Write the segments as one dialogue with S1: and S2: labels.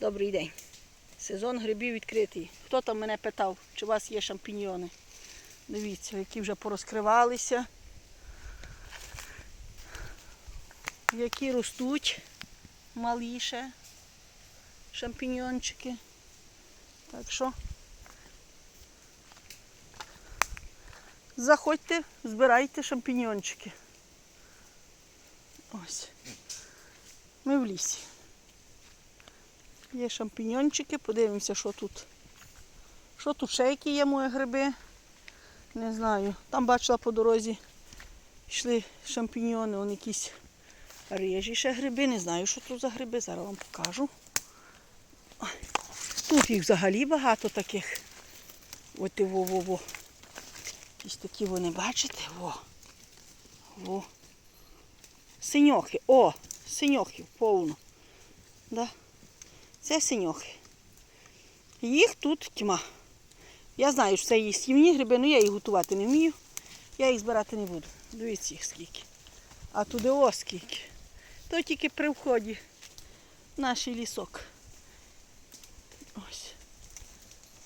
S1: Добрий день. Сезон грибів відкритий. Хто там мене питав, чи у вас є шампіньйони? Дивіться, які вже порозкривалися. Які ростуть маліше шампіньйончики. Так що заходьте, збирайте шампіньйончики. Ось. Ми в лісі. Є шампіньончики, подивимося, що тут. Що тут ще які є мої гриби? Не знаю. Там бачила по дорозі, йшли шампіньйони, вони якісь рижі ще гриби. Не знаю, що тут за гриби, зараз вам покажу. Тут їх взагалі багато таких. Ось ти во-во-во. Якісь такі вони, бачите? Во. Во. Синьохи. О, синьохи повно. Да. Це синьохи. Їх тут тьма. Я знаю, що це їстівні гриби, але я їх готувати не вмію. Я їх збирати не буду. Дивіться їх скільки. А туди о скільки. То тільки при вході наш лісок. Ось.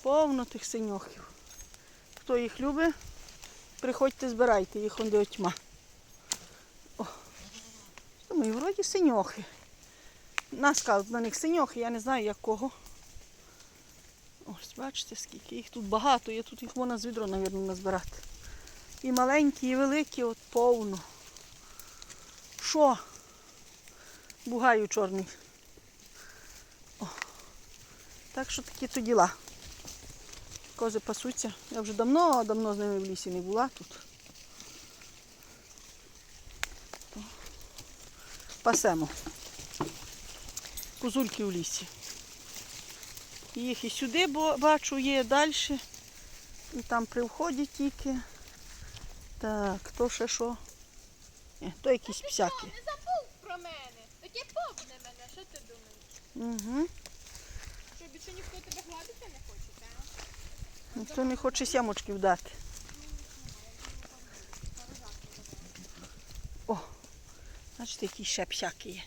S1: Повно тих синьохів. Хто їх любить, приходьте, збирайте, їх он тьма. О. І вроді синьохи. Нас кажуть на них синьохи, я не знаю якого. Ось, бачите, скільки їх тут багато, є тут їх можна з відро, мабуть, назбирати. І маленькі, і великі, от повно. Що? Бугаю чорний. О. Так що такі то діла. Кози пасуться. Я вже давно, давно з ними в лісі не була тут. Пасемо. Козульки в лісі. Їх і сюди бачу, є далі. І там при вході тільки. Так, то ще що? Ні, то якісь псяки.
S2: Не забув про мене. Таке повне мене, що ти думаєш?
S1: Угу.
S2: Що більше ніхто тебе гладити не хоче, так?
S1: Ніхто не хоче сямочків дати. О, бачите, які ще псяки є.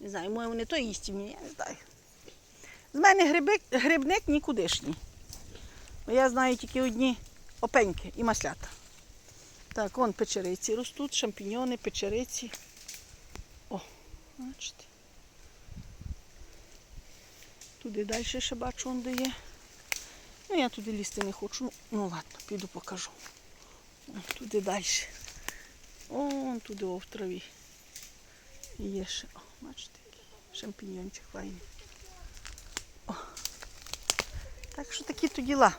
S1: Не знаю, може вони то їстівні, я не знаю. З мене гриби, грибник нікудишній. Бо я знаю тільки одні опеньки і маслята. Так, вон печериці ростуть, шампіньони, печериці. О, бачите. Туди далі ще бачу, де є. Ну, я туди лізти не хочу. Ну, ладно, піду покажу. Туди далі. О, туди в траві. Є ще, бачите, шампіньончик файний. О. Так що такі то діла.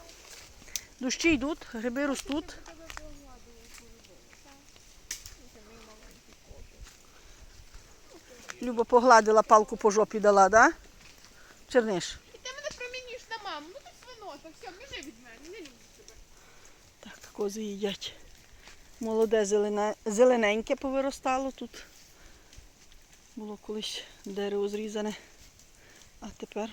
S1: Дощі йдуть, гриби ростуть. Люба погладила палку по жопі дала, да? Черниш.
S2: І ти мене промінюєш на маму. Ну ти свинота, все, біжи від мене, не люблю тебе.
S1: Так, кози їдять. Молоде зелене, зелененьке повиростало тут. Було колись дерево зрізане. А тепер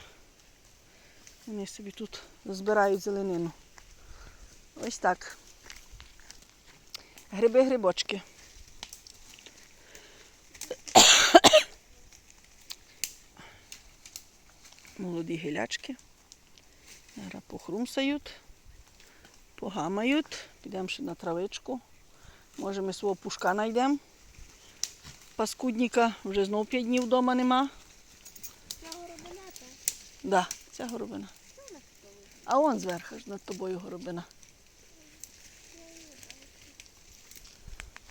S1: вони собі тут збирають зеленину. Ось так. Гриби-грибочки. Молоді гілячки. Зараз похрумсають погамають. Підемо ще на травичку. Може ми свого пушка знайдемо. Паскудника вже знов 5 днів вдома нема.
S2: Я горобината.
S1: Да, ця горобина. А он зверху ж над тобою горобина.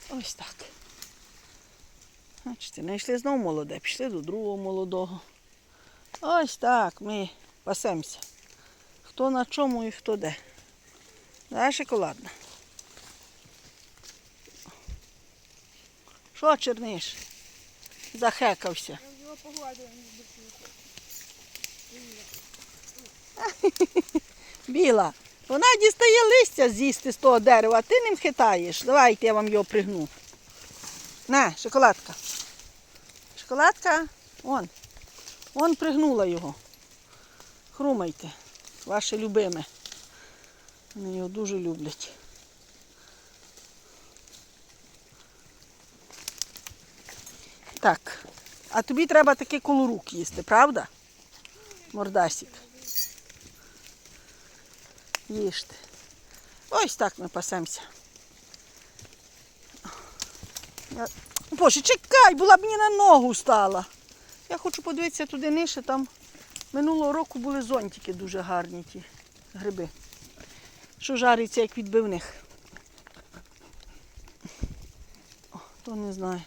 S1: Ось так. Бачите, знайшли знову молоде, пішли до другого молодого. Ось так ми пасемося. Хто на чому і хто де. Да, шоколадна. Що черниш? Захекався. Біла. Вона дістає листя з'їсти з того дерева, а ти ним хитаєш. Давайте я вам його пригну. На, шоколадка. Шоколадка, вон. Вон пригнула його. Хрумайте. Ваше любиме. Вони його дуже люблять. Так. А тобі треба таке колорук їсти, правда? Мордасик. Їжте. Ось так ми пасемося. Я... Боже, чекай, була б мені на ногу стала. Я хочу подивитися туди нижче, там минулого року були зонтики дуже гарні ті гриби. Що жариться як відбивних. О, то не знаю.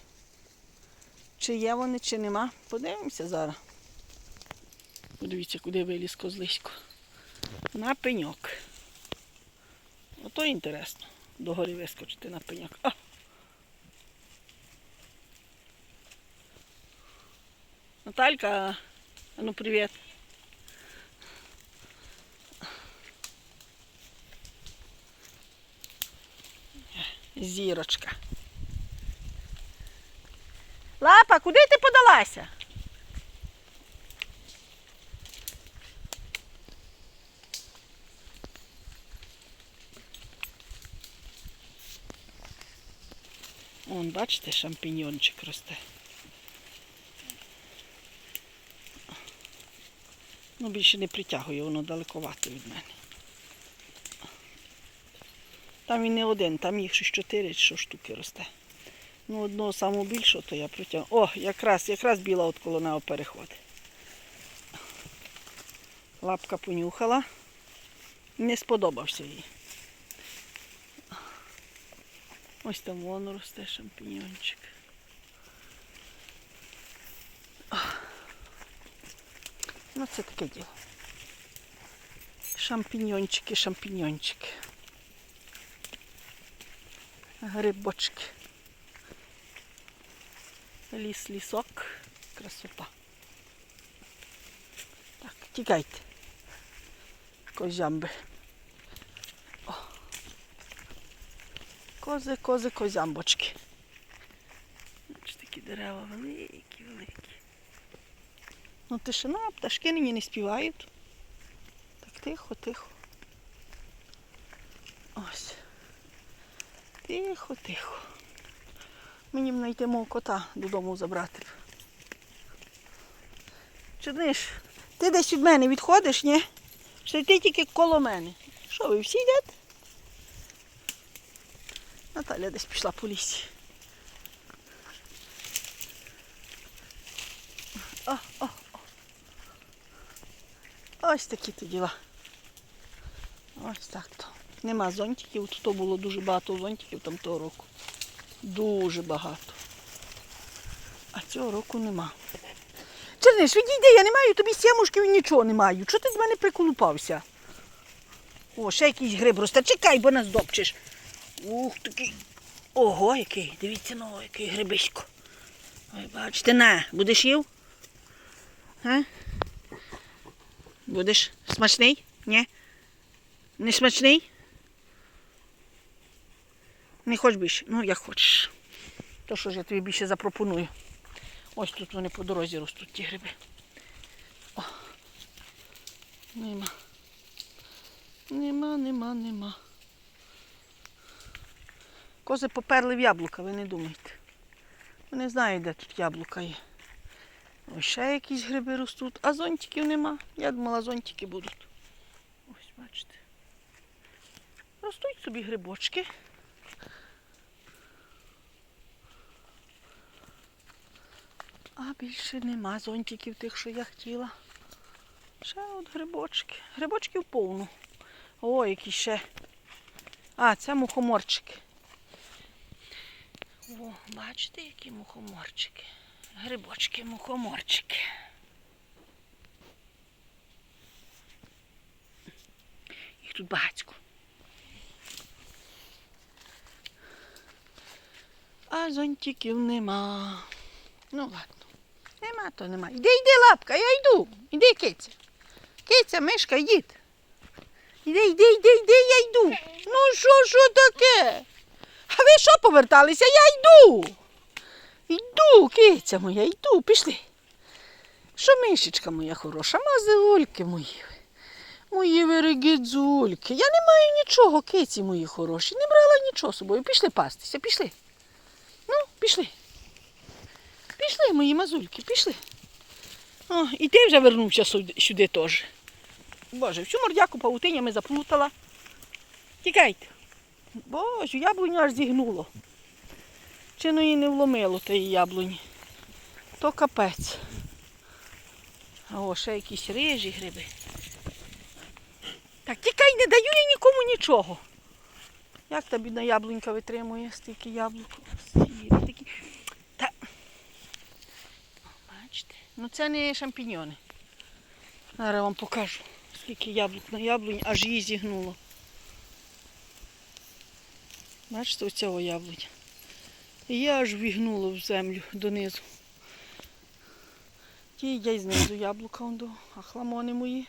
S1: Чи є вони, чи нема. Подивимося зараз. Подивіться, куди виліз козлисько. На пеньок. Ото інтересно. До гори вискочити на пеньок. А! Наталька, ну привіт. Зірочка. Лапа, куди ти подалася? Вон, бачите, шампіньончик росте. Ну, більше не притягує, воно далековато від мене. Там він не один, там їх щось чотири що штуки росте. Ну, одного самого більшого, то я протягну. О, якраз, якраз біла от коло нього переходить. Лапка понюхала. Не сподобався їй. Ось там воно росте шампіньончик. Ну, це таке діло. Шампіньончики, шампіньончики. Грибочки. Ліс, лісок. Красота. Так, тікайте. Козямби. Кози, кози, козямбочки. Ось такі дерева великі, великі. Ну, тишина, пташки нині не співають. Так тихо, тихо. Ось. Тихо, тихо. Мені знайти мого кота додому забрати. Чудиш, ти десь від мене відходиш, ні? Чи ти тільки коло мене? Що ви всі йдете? Наталя десь пішла по лісі. О, о, о. Ось такі то діла. Ось так то. Нема зонтиків. Тут було дуже багато зонтиків там того року. Дуже багато. А цього року нема. Черниш, відійди, я не маю тобі сімушків і нічого не маю. Чого ти з мене приколупався? О, ще якийсь гриб росте. Чекай, бо нас допчеш. Ух, такий. Ого, який. Дивіться, ну, який грибисько. Ой, бачите, на, будеш їв? А? Будеш смачний? Ні? Не смачний? Не хочеш більше? Ну, як хочеш. То що ж я тобі більше запропоную. Ось тут вони по дорозі ростуть ті гриби. О. Нема. Нема, нема, нема. Кози поперли в яблука, ви не думайте. Вони знають, де тут яблука є. Ось ще якісь гриби ростуть, а зонтиків нема. Я думала, зонтики будуть. Ось, бачите. Ростуть собі грибочки. А більше нема зонтиків тих, що я хотіла. Ще от грибочки. Грибочків повно. О, які ще. А, це мухоморчики. О, бачите, які мухоморчики. Грибочки, мухоморчики. Їх тут багатько. А зонтиків нема. Ну ладно. Нема, то нема. Іди, йди, лапка, я йду. Іди, киця. Киця, мишка, йдіть. Іди, йди, йди, йди, я йду. Ну що, що таке? А ви що поверталися? Я йду. Йду, киця моя, йду, пішли. Що мишечка моя хороша, мазульки мої. Мої верегідзульки. Я не маю нічого, киці мої хороші. Не брала нічого з собою. Пішли пастися, пішли. Ну, пішли. Пішли, мої мазульки, пішли. О, і ти вже вернувся сюди, теж. Боже, всю мордяку павутинями заплутала. Тікайте. Боже, яблуню аж зігнуло. Чи ну її не вломило тієї яблуні. То капець. О, ще якісь рижі гриби. Так, тікай, не даю я нікому нічого. Як та бідна яблунька витримує стільки яблук? Сірі такі. Та... О, Бачите? Ну це не шампіньони. Зараз вам покажу, скільки яблук на яблуні, аж її зігнуло. Бачите, оцього яблуня. Її аж вігнуло в землю донизу. Ті їдять знизу яблука а хламони мої.